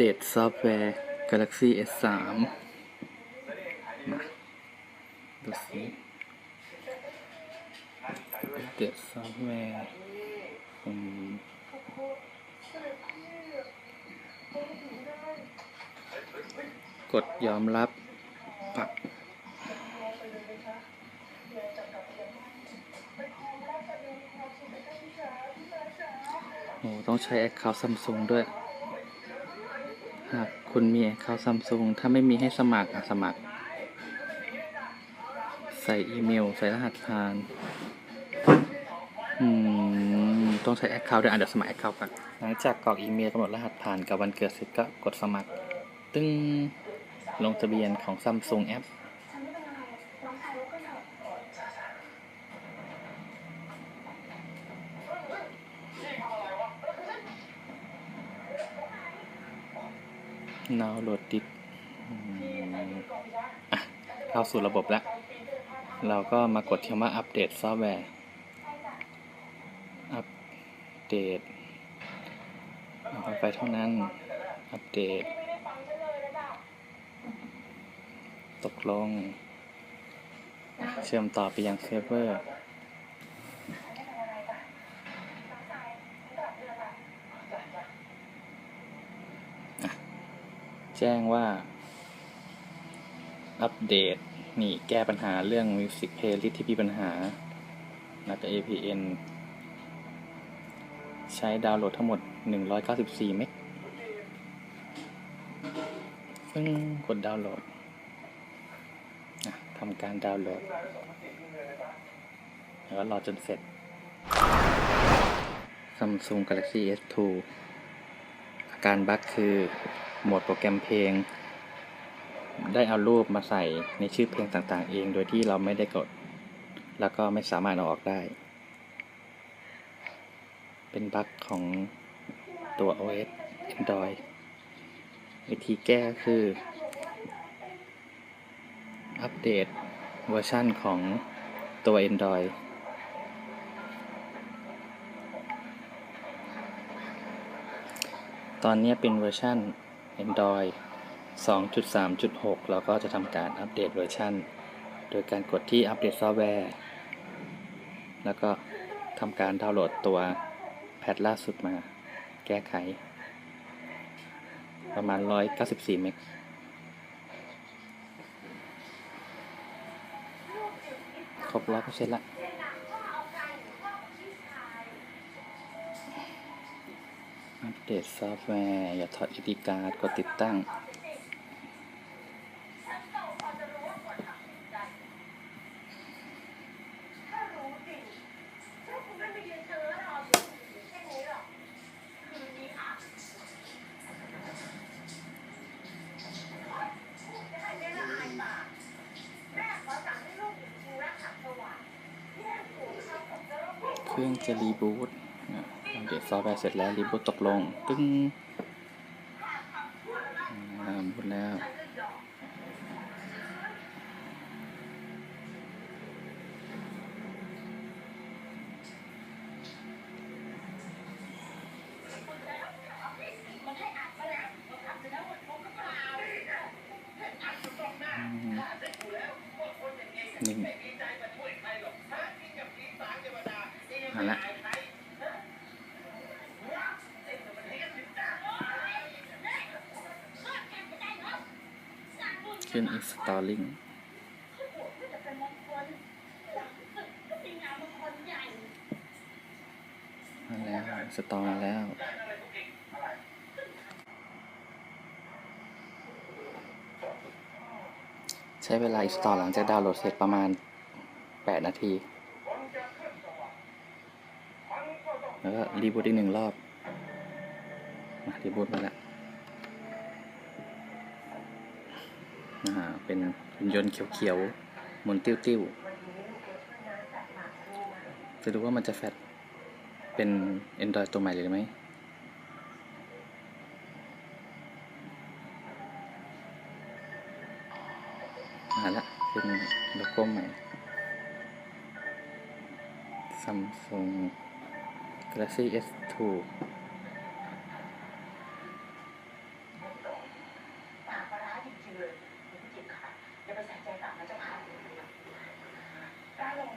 เดตซอฟต์แวร์ Galaxy S3 มาดูสิอัปเดตซอฟต์แวร์อืมกดยอมรับปักโอ้ต้องใช้ Account Samsung ด้วย หากคุณมี Account Samsung ถ้าไม่มีให้สมัครอะสมัคร ใส่อีเมล ใส่รหัสผ่าน อืม ต้องใช้แอคเคาท์ด้วยอะเดี๋ยวสมัครแอคเคาท์ก่อนหลังจากกรอกอีเมลกำหนดรหัสผ่านกับวันเกิดเสร็จก็กดสมัคร ตึ้งลงทะเบียนของซัมซุงแอป ลดดิบอะเข้าสู่ระบบแล้ว เราก็มากดที่คำว่าอัปเดตซอฟต์แวร์ อัปเดตเอาไปเท่านั้น อัปเดต ตกลง เชื่อมต่อไปยังเซิร์ฟเวอร์ แจ้งว่า อัปเดต นี่แก้ปัญหาเรื่อง Music Playlist ที่มีปัญหาน่าจะ APN ใช้ดาวน์โหลดทั้งหมด 194 เมกซึ่งกดดาวน์โหลดอะทำการดาวน์โหลด แล้วรอจนเสร็จ Samsung Galaxy S2 อาการบั๊กคือ หมดโปรแกรมเพลง ได้เอารูปมาใส่ในชื่อเพลงต่างๆ เอง โดยที่เราไม่ได้กด แล้วก็ไม่สามารถเอาออกได้ เป็นบั๊กของตัว OS Android วิธีแก้คือ อัปเดตเวอร์ชั่นของตัว Android ตอนนี้เป็นเวอร์ชัน Android 2.3.6แล้วก็จะทำการอัปเดตเวอร์ชันโดยการกดที่อัปเดตซอฟต์แวร์ แล้วก็ทำการดาวน์โหลดตัวแพทล่าสุดมาแก้ไข ประมาณ 194 เมกครบร้อยเปอร์เซ็นต์ละ อัปเดตซอฟต์แวร์ อย่าถอดอิติการ์ดกดติดตั้ง เครื่องจะรีบูตอะ อัปเดตซอฟต์แวร์เสร็จแล้วรีบูตตกลง ตึ้งบูตแล้วหนึ่ งเอาละขึ้น installing มาแล้วสตอมาแล้ว ใช้เวลา install หลังจากดาวน์โหลดเสร็จประมาณ 8 นาที แล้วก็รีบูตอีกหนึ่งรอบ มารีบูตมาแล้ว เป็นหุ่นยนต์เขียวๆหมุนติ้วๆจะดูว่ามันจะแฟตเป็น Android ตัวใหม่เลยไหมมาละเป็นโลโก้ใหม่ Samsung Galaxy S2 ลง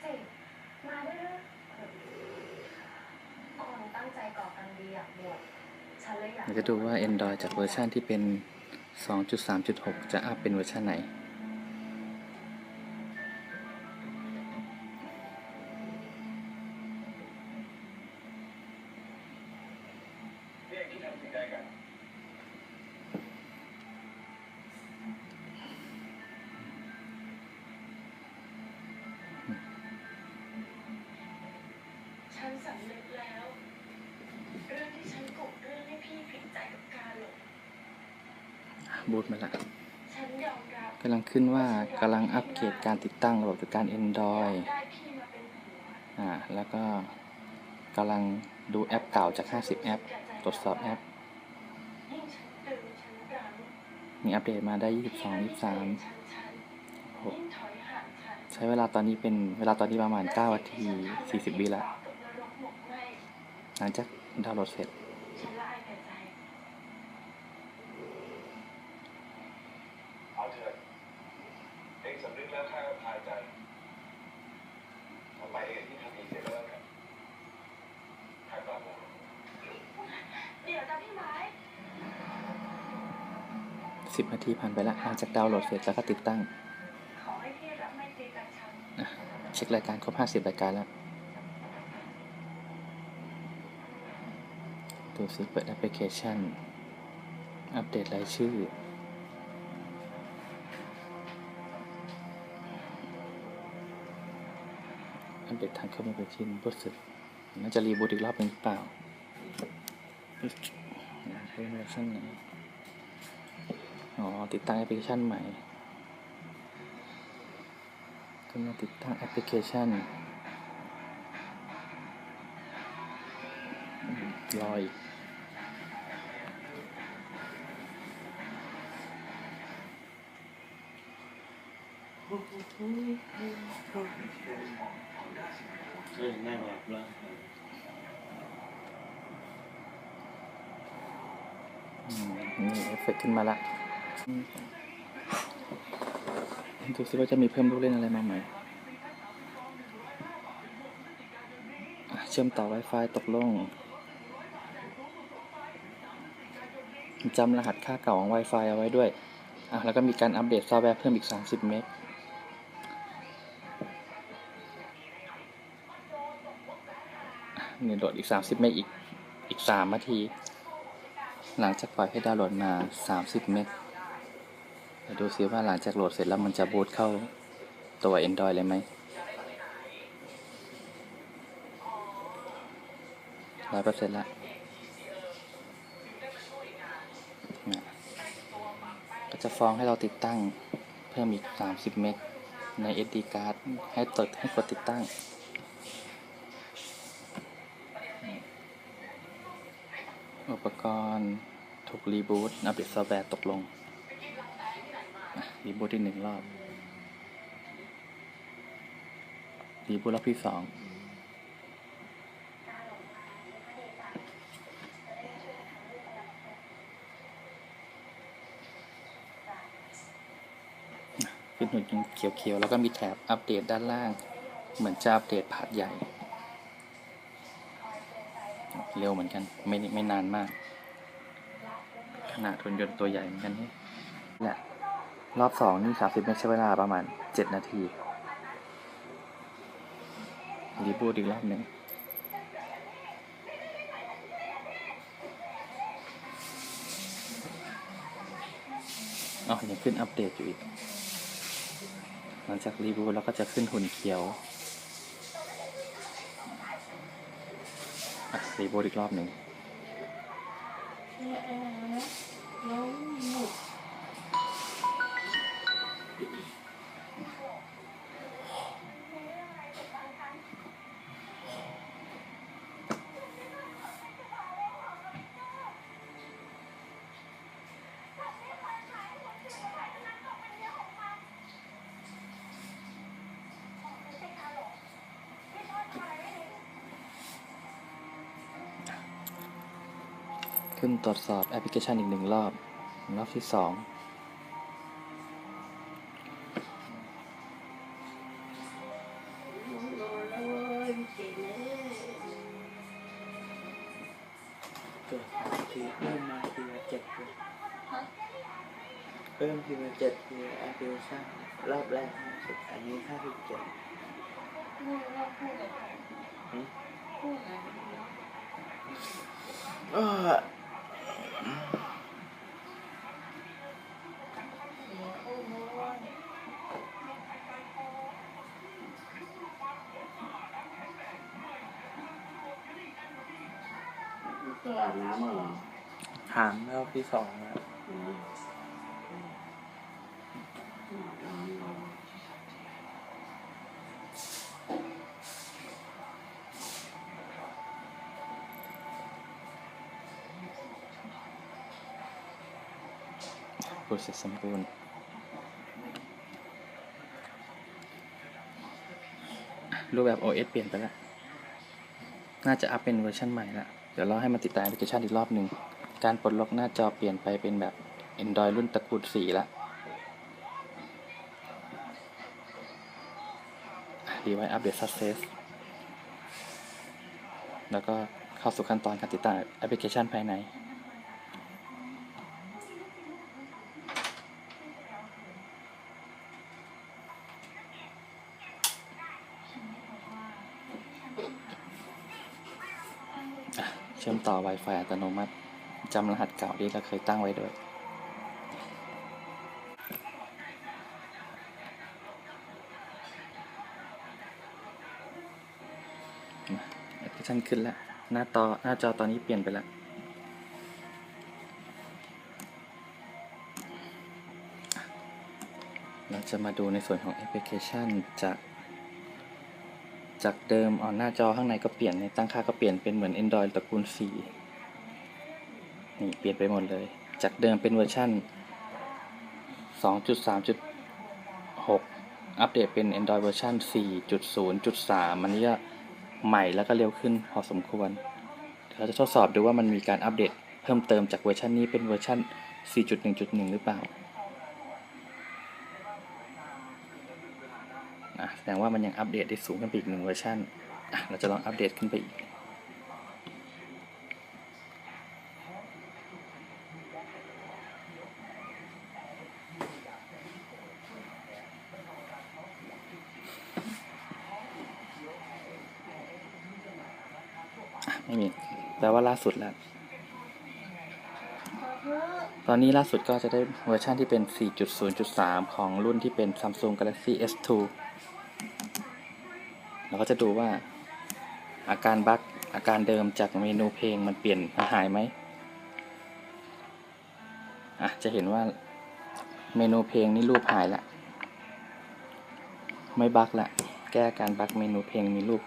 เจ๋งมาด้วยนะออนตั้งใจก่อการดีอยากบวชฉัน เราจะดูว่า Android จากเวอร์ชันที่เป็น 2.3.6 จะอัพเป็นเวอร์ชันไหน บูตมาละฉันยอมรับกำลังขึ้นว่ากำลังอัปเกรดการติดตั้งระบบจัดการ Android ได้พี่มาเป็นผัวอ่าแล้วก็กำลังดูแอปเก่าจาก 50 แอป ตรวจสอบแอปยิ่งฉันดึงฉันรั้งมีอัปเดตมาได้ 22 23ฉันฉันยิ่งถอยห่างฉันใช้เวลาตอนนี้เป็นเวลาตอนนี้ประมาณ9นาที 40 วิละตกนรกหมกไหม้หลังจากดาวน์โหลดเสร็จ ฉันละอายแก่ใจ เอาเถอะเองสำนึกแล้วข้าก็พาใจทำไมเองที่ทำดีเสียก็แล้วกันข้ากลับแล้ว เดี๋ยวจะพี่ไม้ 10 นาทีผ่านไปและหลังจากดาวน์โหลดเสร็จแล้วก็ติดตั้งเช็ครายการครบ 50 รายการแล้ว ดูสิเปิดแอปพลิเคชัน อัปเดตรายชื่อ อัปเดตทางเข้ามาไปชินรู้สึกน่าจะรีบูตอีกรอบหนึ่งเปล่าใช้เวอร์ชันหนอ๋ อ๋อ ติดตั้งแอปพลิเคชันใหม่กำลังติดตั้งแอปพลิเคชันอืมรออีกเอ้ยนั่งหลับแล้วอืมนี่เอฟเฟกต์ขึ้นมาละอืม ดูซิว่าจะมีเพิ่มลูกเล่นอะไรมาใหม่เชื่อมต่อ Wi-Fi ตกลงจำรหัสค่าเก่าของ Wi-Fi เอาไว้ด้วย อะ แล้วก็มีการอัปเดตซอฟต์แวร์เพิ่มอีก 30 เมกนี่โหลดอีก 30 เมกอีก อีก 3 นาที หลังจากปล่อยให้ดาวน์โหลดมา 30 เมก ดูซิว่าหลังจากโหลดเสร็จแล้วมันจะบูตเข้าตัว Android เลยไหม ร้อยเปอร์เซ็นต์ละก็จะฟ้องให้เราติดตั้งเพิ่มอีก 30 เมกใน SD card ให้ตดให้กดติดตั้ง อุปกรณ์ถูกรีบูตอัปเดตซอฟต์แวร์ตกลง ดีบูตที่หนึ่งรอบรีบูตรอบที่สองขึ้นหุ่นยนต์เขียวๆ แล้วก็มีแถบอัปเดตด้านล่าง เหมือนจะอัปเดตพาร์ทใหญ่ เร็วเหมือนกัน ไม่ไม่นานมาก ขนาดหุ่นยนต์ตัวใหญ่เหมือนกันนี่แหละ รอบสองนี่สามสิบเมตรใช้เวลาประมาณเจ็ดนาทีรีบูตอีกรอบหนึ่งอ๋อยังขึ้นอัปเดตอยู่อีก หลังจากรีบูตแล้วก็จะขึ้นหุ่นเขียวอะรีบูตอีกรอบหนึ่ง ขึ้นตรวจสอบแอปพลิเคชันอีกหนึ่งรอบ รอบที่ เกิดมาทีเริ่มาทีละเจ็ดเพิ่มทีละเจ็ดทีลแอปพลิเคชันรอบแรกห้าสิบอันนี้ห้าสิบเจ็ดอะไอ เกิดน้ำเหรอถามรอบที่สองแล้วอืมอืมโปรเซสสมบูรณ์รูปแบบ OS เปลี่ยนไปแล้ว น่าจะอัพเป็นเวอร์ชันใหม่ละ เดี๋ยวเราให้มันติดตามแอปพลิเคชันอีกรอบหนึ่ง การปลดล็อกหน้าจอเปลี่ยนไปเป็นแบบ Android รุ่นตระกูล4ละดีไว้อัปเดต success แล้วก็เข้าสู่ขั้นตอนการติดตั้งแอปพลิเคชันภายใน ต่อ Wi-Fi อัตโนมัติจำรหัสเก่าที่เราเคยตั้งไว้ด้วย แอปพลิเคชันขึ้นแล้ว หน้าต่อหน้าจอตอนนี้เปลี่ยนไปแล้ว เราจะมาดูในส่วนของแอปพลิเคชันจาก จากเดิมอ่อนหน้าจอข้างในก็เปลี่ยนในตั้งค่าก็เปลี่ยนเป็นเหมือน Android ตระกูล 4 นี่เปลี่ยนไปหมดเลย จากเดิมเป็นเวอร์ชัน2.3.6 อัปเดตเป็น Android เวอร์ชัน4.0.3 อันนี้ก็ใหม่แล้วก็เร็วขึ้นพอสมควร เราจะทดสอบดูว่ามันมีการอัปเดตเพิ่มเติมจากเวอร์ชันนี้เป็นเวอร์ชัน4.1.1 หรือเปล่า นะแส ดงว่ามันยังอัปเดตได้สูงขึ้นไปอีกหนึ่งเวอร์ชันเราจะลองอัปเดตขึ้นไปอีกไม่มีแปลว่าล่าสุดแล้ว ตอนนี้ล่าสุดก็จะได้เวอร์ชันที่เป็น 4.0.3 ของรุ่นที่เป็น Samsung Galaxy S2 เราก็จะดูว่าอาการบั๊กอาการเดิมจากเมนูเพลงมันเปลี่ยนหายไหมอะจะเห็นว่าเมนูเพลงนี่รูปหายละ ไม่บั๊กละ แก้การบั๊กเมนูเพลงมีรูป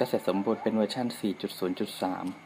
ก็เสร็จสมบูรณ์เป็นเวอร์ชัน4.0.3